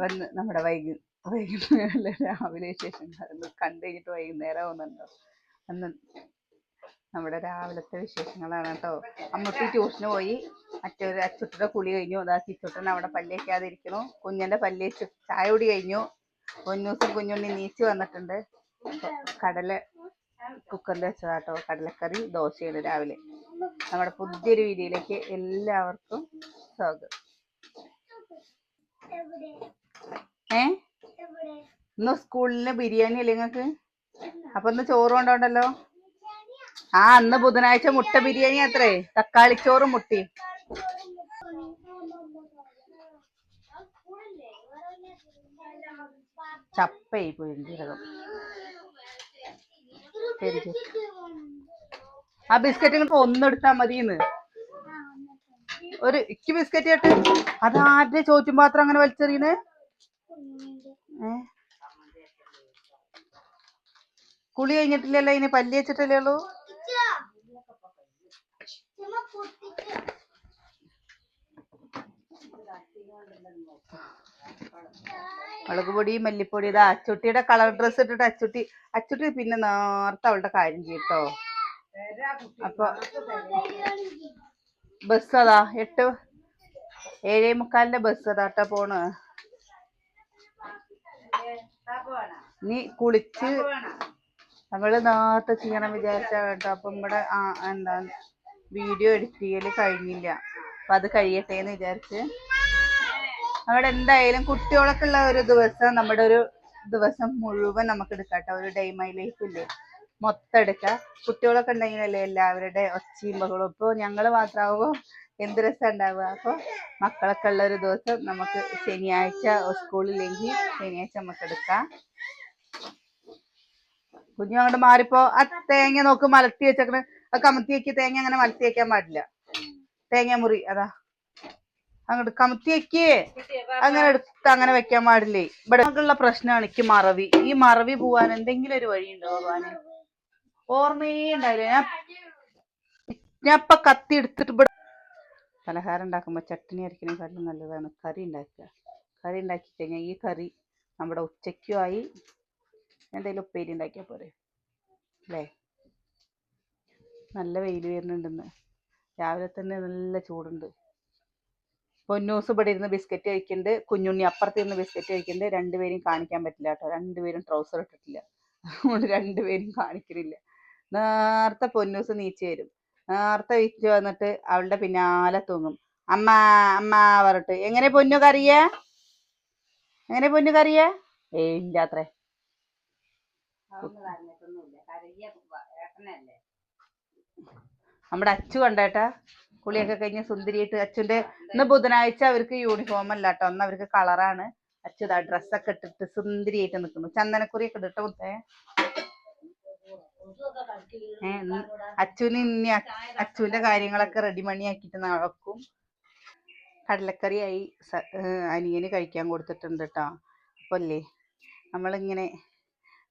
വന്ന് നമ്മുടെ വൈകി വൈകുന്നേരം രാവിലെ ശേഷം കണ്ടു കഴിഞ്ഞിട്ട് വൈകുന്നേരം ആവുന്നുണ്ടോ? അന്ന് നമ്മുടെ രാവിലത്തെ വിശേഷങ്ങളാണ് കേട്ടോ. അമ്മൂട്ടി ട്യൂഷന് പോയി. മറ്റൊരു അച്ചുട്ടിയുടെ കുളി കഴിഞ്ഞു. അതാ ചിച്ചുട്ടൻ അവിടെ പല്ലേക്കാതെ ഇരിക്കണു കുഞ്ഞിന്റെ പല്ലേച്ച് ചായ കുടി കഴിഞ്ഞു. പൊന്നൂസും കുഞ്ഞുണ്ണി നീച്ച് വന്നിട്ടുണ്ട്. കടല കുക്കറിൽ വെച്ചതാട്ടോ. കടലക്കറി ദോശയാണ് രാവിലെ. നമ്മുടെ പുതിയൊരു വീഡിയോയിലേക്ക് എല്ലാവർക്കും സ്വാഗതം. ഏ? ഇന്ന് സ്കൂളിന് ബിരിയാണി അല്ലേ നിങ്ങക്ക് അപ്പൊ ഇന്ന് ചോറ് കൊണ്ടോണ്ടല്ലോ? ആ അന്ന് ബുധനാഴ്ച മുട്ട ബിരിയാണി അത്രേ. തക്കാളിച്ചോറും മുട്ടയും. ചപ്പയായി പോയി ജീരകം ശരി ആ ബിസ്ക്കറ്റ് ഇങ്ങോട്ട് ഒന്നെടുത്താ മതിന്ന്. ഒരു ഇക്ക് ബിസ്ക്കറ്റ് കേട്ട് അതാരുടെ ചോറ്റും പാത്രം അങ്ങനെ വലിച്ചെറിയണേ? കുളി കഴിഞ്ഞിട്ടില്ലല്ലോ ഇനി പല്ലി വെച്ചിട്ടല്ലേ ഉള്ളൂ? മുളക് പൊടി മല്ലിപ്പൊടി ഇതാ അച്ചുട്ടിയുടെ കളർ ഡ്രസ് ഇട്ടിട്ട് അച്ചുട്ടി അച്ചുട്ടി പിന്നെ നേരത്തെ അവളുടെ കാര്യം ചെയ്യട്ടോ. അപ്പൊ ബസ് അതാ എട്ട് ഏഴേ മുക്കാലിന്റെ ബസ് അതാട്ടാ പോണ്. നീ കുളിച്ച് നമ്മൾ നേരത്തെ ചെയ്യണം വിചാരിച്ച കേട്ടോ. അപ്പൊ ഇവിടെ എന്താ വീഡിയോ എഡിറ്റ് ചെയ്യൽ കഴിഞ്ഞില്ല. അപ്പൊ അത് കഴിയട്ടെ എന്ന് വിചാരിച്ച്. അവിടെ എന്തായാലും കുട്ടികളൊക്കെ ഉള്ള ഒരു ദിവസം നമ്മുടെ ഒരു ദിവസം മുഴുവൻ നമുക്ക് എടുക്കാം ഒരു ഡേ മൈ ലൈഫ് ഇല്ലേ? മൊത്തം എടുക്കാം. കുട്ടികളൊക്കെ ഉണ്ടെങ്കിലല്ലേ എല്ലാവരുടെ ഒച്ചയും ബഹളവും. ഇപ്പൊ ഞങ്ങൾ മാത്രമാകുമ്പോ എന്ത് രസം ഉണ്ടാവുക അപ്പൊ മക്കളൊക്കെ ഉള്ള ഒരു ദിവസം നമുക്ക് ശനിയാഴ്ച സ്കൂളില്ലെങ്കിൽ ശനിയാഴ്ച നമുക്ക് എടുക്കാം കുഞ്ഞു അങ്ങോട്ട് മാറിപ്പോ ആ തേങ്ങ നോക്ക് മലത്തി വെച്ചേക്കണ്. കമത്തി വെക്ക് തേങ്ങ അങ്ങനെ മലത്തി വെക്കാൻ പാടില്ല. തേങ്ങ മുറി അതാ. അങ്ങോട്ട് കമത്തി വെക്കേ അങ്ങനെ എടുത്ത് അങ്ങനെ വെക്കാൻ പാടില്ലേ? ഇവിടെ ഉള്ള പ്രശ്നമാണ് എനിക്ക് മറവി. ഈ മറവി പോവാൻ എന്തെങ്കിലും ഒരു വഴി ഉണ്ടോ പോവാന് ഓർമ്മയേ ഉണ്ടായില്ല. ഞാൻ ഞാൻ ഇപ്പൊ കത്തി എടുത്തിട്ട് ഇവിടെ പലഹാരം ഉണ്ടാക്കുമ്പോ ചട്ടിനി അരക്കണേക്കാളും നല്ലതാണ്. കറി ഉണ്ടാക്കുക. കറി ഉണ്ടാക്കി കഴിഞ്ഞാൽ ഈ കറി നമ്മുടെ ഉച്ചയ്ക്കും ആയി. എന്തെങ്കിലും ഉപ്പേരി ഉണ്ടാക്കിയാൽ പോരെ. അല്ലേ? നല്ല വെയിൽ വരുന്നുണ്ടെന്ന്. രാവിലെ തന്നെ നല്ല ചൂടുണ്ട്. പൊന്നൂസ് ഇവിടെ ഇരുന്ന് ബിസ്ക്കറ്റ് കഴിക്കുന്നുണ്ട് കുഞ്ഞുണ്ണി അപ്പുറത്ത് ഇരുന്ന് ബിസ്ക്കറ്റ് കഴിക്കുന്നുണ്ട് രണ്ടുപേരും കാണിക്കാൻ പറ്റില്ല കേട്ടോ. രണ്ടുപേരും ട്രൗസർ ഇട്ടിട്ടില്ല. അതുകൊണ്ട് രണ്ടുപേരും കാണിക്കണില്ല. നേരത്തെ പൊന്നൂസ് നീച്ചു വരും. നേരത്തെ വിറ്റ് വന്നിട്ട് അവളുടെ പിന്നാലെ തൂങ്ങും. അമ്മ അമ്മ പറഞ്ഞിട്ട് എങ്ങനെ പൊന്നു കറിയ? എങ്ങനെ പൊന്നു കറിയ? ഏ ഇല്ല അത്രേ നമ്മുടെ അച്ചു കണ്ടേട്ടാ കുളിയൊക്കെ കഴിഞ്ഞ് സുന്ദരിയായിട്ട് അച്ഛന്റെ ഇന്ന് ബുധനാഴ്ച അവർക്ക് യൂണിഫോം അല്ല കേട്ടോ അന്ന് അവർക്ക് കളറാണ് അച്ഛൻ ആ ഡ്രസ്സൊക്കെ ഇട്ടിട്ട് സുന്ദരിയായിട്ട് നിൽക്കുന്നു ചന്ദനക്കുറിയൊക്കെ ഇട്ടിട്ട് മുത്തേ. അച്ഛന് ഇനി അച്ഛന്റെ കാര്യങ്ങളൊക്കെ റെഡി മണിയാക്കിയിട്ട് നടക്കും കടലക്കറിയായി അനിയന് കഴിക്കാൻ കൊടുത്തിട്ടുണ്ട് കേട്ടോ അപ്പോൾ അല്ലേ നമ്മളിങ്ങനെ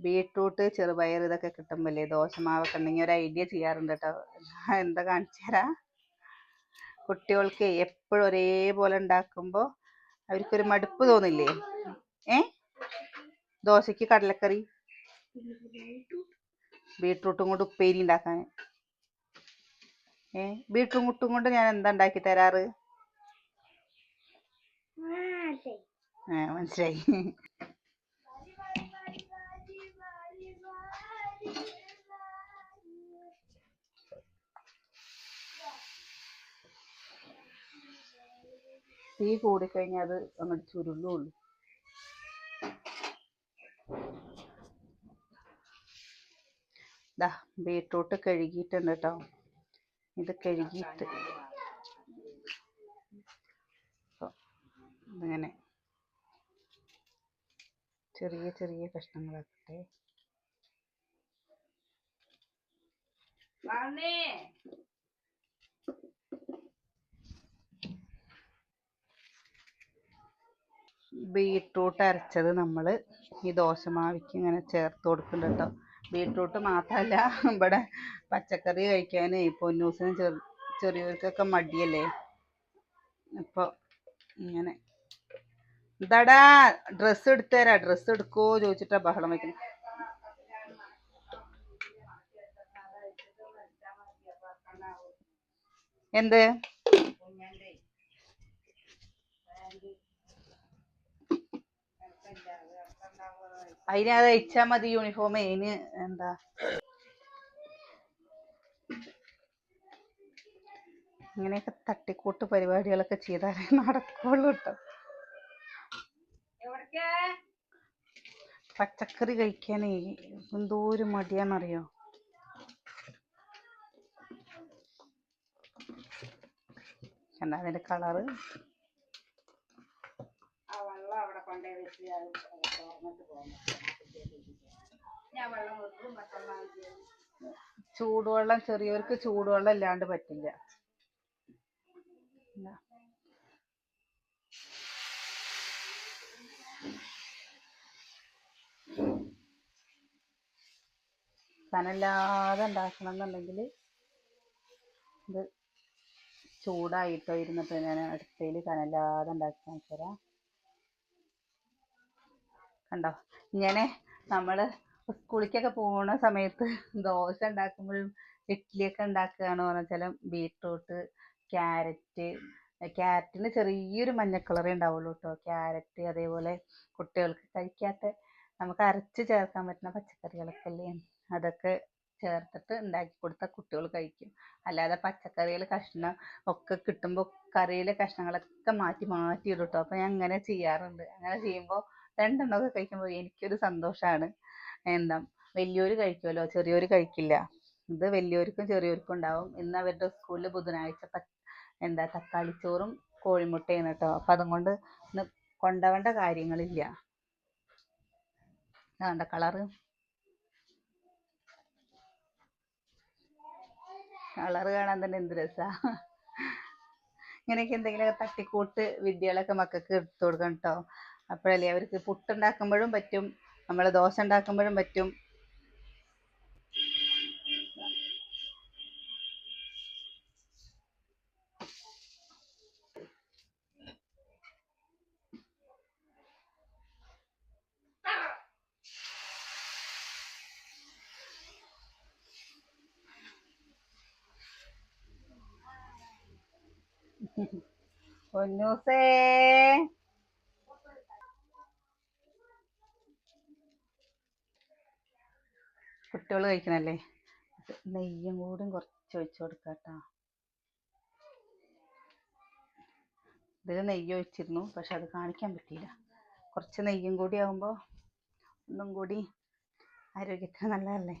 ബീട്രൂട്ട് ചെറുപയർ ഇതൊക്കെ കിട്ടുമ്പല്ലേ ദോശമാവൊക്കെ ഉണ്ടെങ്കിൽ ഒരു ഐഡിയ ചെയ്യാറുണ്ട് കേട്ടോ എന്താ കാണിച്ചു തരാം? കുട്ടികൾക്ക് എപ്പോഴും ഒരേപോലെ ഉണ്ടാക്കുമ്പോൾ അവർക്കൊരു മടുപ്പ് തോന്നില്ലേ? ഏ? ദോശയ്ക്ക് കടലക്കറി? ബീട്രൂട്ടും കൊണ്ട് ഉപ്പേരി ഉണ്ടാക്കാൻ. ഏ? ബീട്രൂട്ടും കൊണ്ട് ഞാൻ എന്താ ഉണ്ടാക്കി തരാറ്? ആ മനസ്സിലായി. തീ കൂടിക്കഴിഞ്ഞാൽ അത് അങ്ങോട്ട് ചുരുളുള്ളൂ. ദാ ബീട്രൂട്ട് കഴുകിയിട്ടുണ്ട് കേട്ടോ ഇത് കഴുകിയിട്ട്. ഇങ്ങനെ ചെറിയ ചെറിയ കഷ്ണങ്ങളാക്കട്ടെ. ബീട്രൂട്ട് അരച്ചത് നമ്മൾ ഈ ദോശമാവിക്ക് ഇങ്ങനെ ചേർത്ത് കൊടുക്കുന്നുണ്ട് കേട്ടോ. ബീട്രൂട്ട് മാത്രമല്ല ഇവിടെ പച്ചക്കറി കഴിക്കാൻ പൊന്നൂസിനും ചെറു ചെറിയവർക്കൊക്കെ മടിയല്ലേ? അപ്പോൾ ഇങ്ങനെ. എന്താടാ ഡ്രസ്സ് എടുത്തു തരാ ഡ്രസ്സ് എടുക്കുമോ ചോദിച്ചിട്ടാ ബഹളം വയ്ക്കുന്നത് എന്ത്? അതിന് അത് അയച്ചാ മതി യൂണിഫോം അതിന് എന്താ? ഇങ്ങനെയൊക്കെ തട്ടിക്കൂട്ട് പരിപാടികളൊക്കെ ചെയ്താലേ നടക്കുള്ളൂ കേട്ടോ പച്ചക്കറി കഴിക്കാനേ എന്തോ ഒരു മടിയാന്നറിയോ? കണ്ട അതിന്റെ കളറ് ചൂടുവെള്ളം ചെറിയവർക്ക് ചൂടുവെള്ളം ഇല്ലാണ്ട് പറ്റില്ല. തനല്ലാതെ ഉണ്ടാക്കണം എന്നുണ്ടെങ്കിൽ ഇത് ചൂടായിട്ടോ ഇരുന്നിട്ട് ഞാൻ അടുപ്പയിൽ കനല്ലാതെ ഉണ്ടാക്കി കാണിച്ചു തരാം കണ്ടോ? ഇങ്ങനെ നമ്മൾ സ്കൂളിക്കൊക്കെ പോകുന്ന സമയത്ത് ദോശ ഉണ്ടാക്കുമ്പോഴും ഇഡ്ഡലിയൊക്കെ ഉണ്ടാക്കുകയാണ് പറഞ്ഞാൽ ബീട്രൂട്ട് ക്യാരറ്റ് ക്യാരറ്റിന് ചെറിയൊരു മഞ്ഞ കളറേ ഉണ്ടാവുള്ളൂ കേട്ടോ. ക്യാരറ്റ് അതേപോലെ കുട്ടികൾക്ക് കഴിക്കാത്ത നമുക്ക് അരച്ച് ചേർക്കാൻ പറ്റുന്ന പച്ചക്കറികളൊക്കെ അല്ലേ? അതൊക്കെ ചേർത്തിട്ട് ഉണ്ടാക്കി കൊടുത്താൽ കുട്ടികൾ കഴിക്കും. അല്ലാതെ പച്ചക്കറികൾ കഷ്ണം ഒക്കെ കിട്ടുമ്പോൾ കറിയിലെ കഷ്ണങ്ങളൊക്കെ മാറ്റി മാറ്റി ഇടും കേട്ടോ. അപ്പോൾ ഞാൻ അങ്ങനെ ചെയ്യാറുണ്ട്. അങ്ങനെ ചെയ്യുമ്പോൾ രണ്ടെണ്ണമൊക്കെ കഴിക്കുമ്പോൾ എനിക്കൊരു സന്തോഷമാണ് എന്താ വലിയൊരു കഴിക്കുമല്ലോ ചെറിയൊരു കഴിക്കില്ല. ഇത് വലിയവർക്കും ചെറിയവർക്കും ഉണ്ടാവും. ഇന്ന് അവരുടെ സ്കൂളിൽ ബുധനാഴ്ച എന്താ തക്കാളിച്ചോറും കോഴിമുട്ടയാണ് കേട്ടോ. അപ്പം അതുകൊണ്ട് ഇന്ന് കൊണ്ടുപോകേണ്ട കാര്യങ്ങളില്ല. കണ്ട കളറ്? കളറ് കാണാൻ തന്നെ എന്ത് രസാ. ഇങ്ങനെയൊക്കെ എന്തെങ്കിലുമൊക്കെ തട്ടിക്കൂട്ട് വിദ്യകളൊക്കെ മക്കൾക്ക് എടുത്തു കൊടുക്കണം കേട്ടോ. അപ്പോഴല്ലേ അവർക്ക് പുട്ടുണ്ടാക്കുമ്പോഴും പറ്റും നമ്മൾ ദോശ ഉണ്ടാക്കുമ്പോഴും പറ്റും. പൊന്നൂസേ. കുട്ടികൾ കഴിക്കണല്ലേ? നെയ്യും കൂടി കുറച്ച് ഒഴിച്ചു കൊടുക്കാം കേട്ടോ ഇതിൽ നെയ്യ് ഒഴിച്ചിരുന്നു പക്ഷെ അത് കാണിക്കാൻ പറ്റിയില്ല. കുറച്ച് നെയ്യും കൂടി ആകുമ്പോൾ ഒന്നും കൂടി ആരോഗ്യത്തിന് നല്ലതല്ലേ?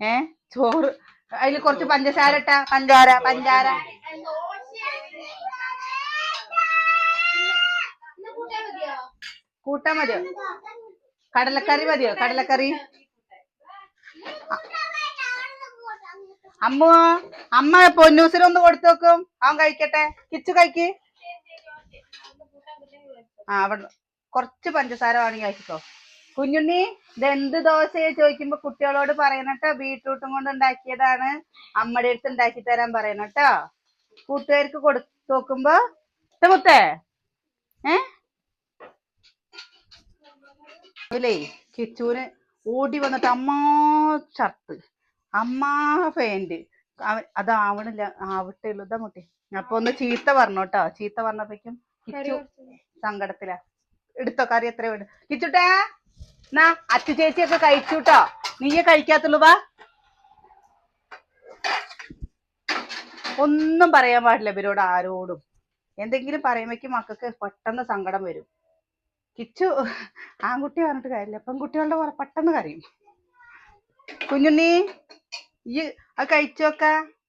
ഏ? ചോറ്. അതിൽ കുറച്ച് പഞ്ചസാര ഇട്ട. പഞ്ചാര പഞ്ചാര. കൂട്ടാൻ മതിയോ? കടലക്കറി മതിയോ? കടലക്കറി? അമ്മ അമ്മ പൊന്നൂസിനൊന്ന് കൊടുത്തു നോക്കും. അവൻ കഴിക്കട്ടെ. കിച്ചു കഴിക്ക്. ആ അവിടെ കുറച്ച് പഞ്ചസാര വേണമെങ്കിൽ കഴിച്ചോ കുഞ്ഞുണ്ണി ഇതെന്ത് ദോശയെ ചോദിക്കുമ്പോ കുട്ടികളോട് പറയണട്ടോ ബീട്രൂട്ടും കൊണ്ട് ഉണ്ടാക്കിയതാണ്. അമ്മയുടെ അടുത്ത് ഉണ്ടാക്കി തരാൻ പറയണട്ടോ കൂട്ടുകാർക്ക് കൊടുത്തു നോക്കുമ്പോ മുത്തേ. ഏ? അതിലേ ചിറ്റൂന് ഓടി വന്നിട്ട് അമ്മാ ഷർട്ട് അമ്മാ ഫാന്റ് അത് ആവണില്ല ആവട്ടെ ഉള്ളൂ ഇതാ മുട്ടി. അപ്പൊ ഒന്ന് ചീത്ത പറഞ്ഞു കേട്ടോ ചീത്ത പറഞ്ഞപ്പോഴേക്കും കിച്ചു സങ്കടത്തിലാ. എടുത്തോ കറി എത്ര വേണ്ട കിച്ചുട്ടേ എന്നാ അച്ചു ചേച്ചിയൊക്കെ കഴിച്ചുട്ടോ. നീയെ കഴിക്കാത്തുള്ളൂ വാ. ഒന്നും പറയാൻ പാടില്ല ഇവരോട് ആരോടും. എന്തെങ്കിലും പറയുമ്പോഴേക്കും മക്കൾക്ക് പെട്ടെന്ന് സങ്കടം വരും. കിച്ചു ആൺകുട്ടി പറഞ്ഞിട്ട് കാര്യമില്ല. പെൺകുട്ടികളുടെ പോലെ പെട്ടെന്ന് കരയും. കുഞ്ഞുണ്ണി ഈ അത് കഴിച്ചോക്ക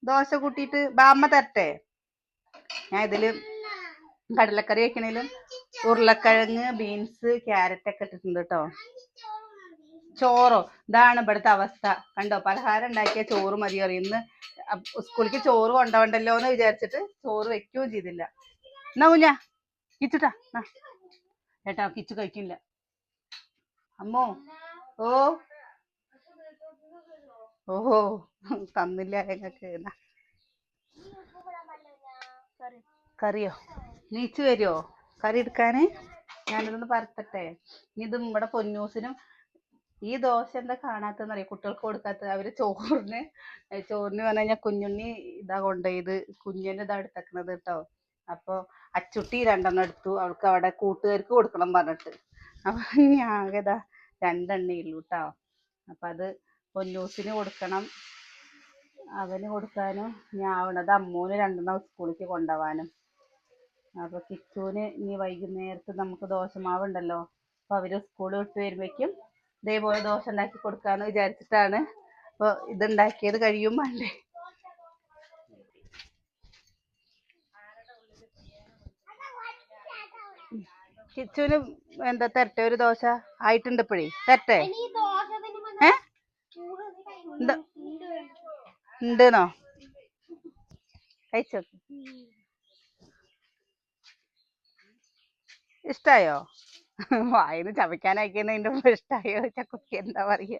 ദോശ കൂട്ടിയിട്ട് ബാമ്മ തരട്ടെ. ഞാൻ ഇതിൽ കടലക്കറി വെക്കണേലും ഉരുളക്കിഴങ്ങ് ബീൻസ് ക്യാരറ്റ് ഒക്കെ ഇട്ടിട്ടുണ്ട് കേട്ടോ ചോറോ? ഇതാണ് ഇവിടുത്തെ അവസ്ഥ. കണ്ടോ? പലഹാരം ഉണ്ടാക്കിയ ചോറ് മതി ഇന്ന് സ്കൂളിലേക്ക് ചോറ് കൊണ്ടുപോകണ്ടല്ലോ എന്ന് വിചാരിച്ചിട്ട് ചോറ് വെക്കുകയും ചെയ്തില്ല. എന്നാ കുഞ്ഞാ കിച്ചിട്ടാ ആ. ഏട്ടാ കിച്ചു കഴിക്കില്ല. അമ്മോ ഓ. ഓഹോ തന്നില്ല ഞങ്ങൾക്ക് എന്നാ. കറിയോ? നീച്ചു വരുമോ കറി എടുക്കാന്? ഞാനിതൊന്ന് പരത്തട്ടെ. ഇനി ഇത് നമ്മുടെ പൊന്നൂസിനും ഈ ദോശ എന്താ കാണാത്തെന്ന് അറിയാം? കുട്ടികൾക്ക് കൊടുക്കാത്തത് അവർ ചോറിന് ചോറിന് പറഞ്ഞു കഴിഞ്ഞാൽ കുഞ്ഞുണ്ണി ഇതാ കൊണ്ടുപോയത് കുഞ്ഞിന് ഇതാ എടുത്തേക്കണത് കേട്ടോ. അപ്പൊ അച്ചുട്ടി രണ്ടെണ്ണം എടുത്തു. അവൾക്ക് അവിടെ കൂട്ടുകാർക്ക് കൊടുക്കണം പറഞ്ഞിട്ട്. അപ്പൊ ഞാകത രണ്ടെണ്ണേ ഉള്ളൂ കേട്ടോ അപ്പൊ അത് പൊന്നൂസിന് കൊടുക്കണം. അവന് കൊടുക്കാനും ഞാൻ ആവണത് അമ്മൂന് രണ്ടെണ്ണം സ്കൂളിലേക്ക് കൊണ്ടുപോകാനും അപ്പൊ കിച്ചുവിന് ഇനി വൈകുന്നേരത്ത് നമുക്ക് ദോശമാവ് ഉണ്ടല്ലോ. അപ്പൊ അവർ സ്കൂൾ വിട്ട് വരുമ്പോഴേക്കും ഇതേപോലെ ദോശ ഉണ്ടാക്കി കൊടുക്കാന്ന് വിചാരിച്ചിട്ടാണ്. അപ്പൊ ഇത് ഉണ്ടാക്കിയത് കഴിയും വേണ്ടേ കിച്ചുവിന് എന്താ തരട്ടെ? ഒരു ദോശ ആയിട്ടുണ്ട് ഇപ്പോഴേ. തരട്ടെ? ഏ? ഉണ്ടെന്നോ? കഴിച്ചോ? ഇഷ്ടായോ? വായിന്ന് ചവയ്ക്കാനാക്കിയതിന്റെ മുമ്പ് ഇഷ്ടായോ? ചക്കുട്ടി എന്താ പറയാ?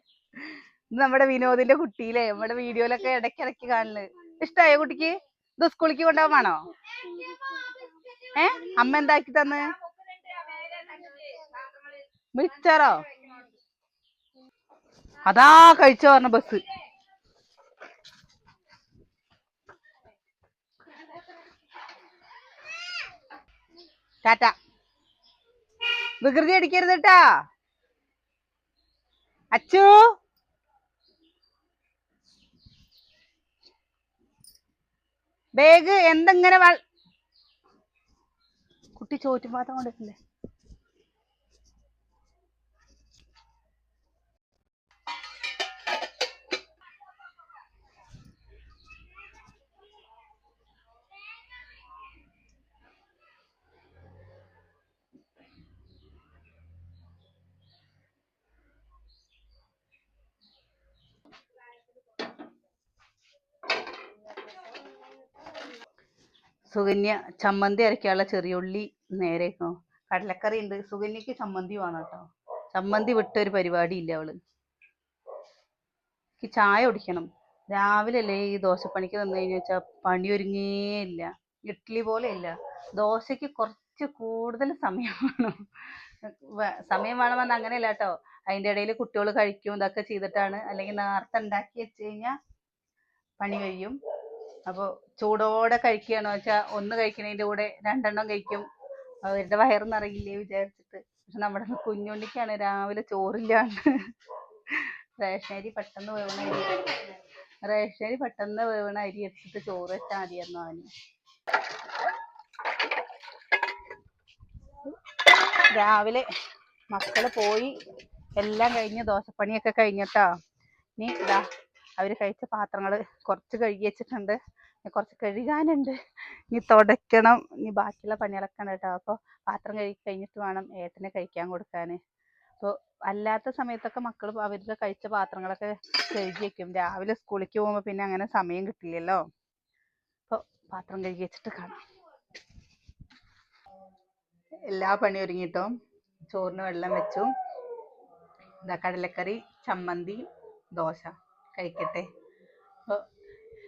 ഇത് നമ്മുടെ വിനോദിന്റെ കുട്ടിയിലെ നമ്മുടെ വീഡിയോയിലൊക്കെ ഇടയ്ക്കിടയ്ക്ക് കാണുന്നത് ഇഷ്ടായോ കുട്ടിക്ക്? ഇത് സ്കൂളിലേക്ക് കൊണ്ടുപോകാണോ ഏ? അമ്മ എന്താക്കി തന്ന്? മിച്ചറോ? അതാ കഴിച്ചോ പറഞ്ഞ ബസ് ടാറ്റ. വികൃതി അടിക്കരുത് കേട്ടാ അച്ചു? ബാഗ് എന്തെങ്ങനെ കുട്ടി ചോറ്റുപാത്രം കൊണ്ടിട്ടില്ലേ? സുകന്യ ചമ്മന്തി അരക്കാനുള്ള ചെറിയ ഉള്ളി നേരെ. കടലക്കറി ഉണ്ട്. സുകന്യക്ക് ചമ്മന്തി വേണം കേട്ടോ. ചമ്മന്തി വിട്ടൊരു പരിപാടി ഇല്ല അവൾ. എനിക്ക് ചായ കുടിക്കണം. രാവിലെ അല്ലേ ഈ ദോശപ്പണിക്ക് വന്നു കഴിഞ്ഞു വെച്ചാൽ പണി ഒരുങ്ങേ ഇല്ല. ഇഡ്ഡലി പോലെ ഇല്ല. ദോശയ്ക്ക് കുറച്ച് കൂടുതൽ സമയം വേണം. സമയം വേണമെന്ന് അങ്ങനെയല്ല കേട്ടോ. അതിന്റെ ഇടയിൽ കുട്ടികൾ കഴിക്കും ഇതൊക്കെ ചെയ്തിട്ടാണ്. അല്ലെങ്കിൽ നേരത്തെ ഉണ്ടാക്കി വെച്ച് കഴിഞ്ഞാൽ പണി കഴിയും. അപ്പോൾ ചൂടോടെ കഴിക്കുകയാണോ വെച്ചാ ഒന്ന് കഴിക്കണതിന്റെ കൂടെ രണ്ടെണ്ണം കഴിക്കും. അവരുടെ വയറ് നിറയില്ലേ വിചാരിച്ചിട്ട്. പക്ഷെ നമ്മുടെ കുഞ്ഞുണ്ണിക്കാണ് രാവിലെ ചോറില്ലാണ്ട് അരി പെട്ടെന്ന് വേവണ അരി. റേഷൻ അരി പെട്ടെന്ന് വേവണ അരി എടുത്തിട്ട് ചോറ് വെച്ചാൽ മതിയായിരുന്നു അവന്. രാവിലെ മക്കൾ പോയി എല്ലാം കഴിഞ്ഞ് ദോശപ്പണിയൊക്കെ കഴിഞ്ഞിട്ടാ ഇനി ഇതാ അവർ കഴിച്ച പാത്രങ്ങൾ കുറച്ച് കഴുകി വെച്ചിട്ടുണ്ട്. കുറച്ച് കഴുകാനുണ്ട്. ഇനി തുടയ്ക്കണം. ഇനി ബാക്കിയുള്ള പണികളൊക്കെ ഉണ്ട് കേട്ടോ. അപ്പോൾ പാത്രം കഴുകി കഴിഞ്ഞിട്ട് വേണം ഏട്ടനെ കഴിക്കാൻ കൊടുക്കാൻ അപ്പോൾ അല്ലാത്ത സമയത്തൊക്കെ മക്കൾ അവരുടെ കഴിച്ച പാത്രങ്ങളൊക്കെ കഴുകി വെക്കും. രാവിലെ സ്കൂളിലേക്ക് പോകുമ്പോൾ പിന്നെ അങ്ങനെ സമയം കിട്ടില്ലല്ലോ. അപ്പോൾ പാത്രം കഴുകി വെച്ചിട്ട് കാണാം. എല്ലാ പണി ഒരുങ്ങിട്ടോ? ചോറിന് വെള്ളം വെച്ചു. കടലക്കറി ചമ്മന്തി ദോശ. കഴിക്കട്ടെ. അപ്പോൾ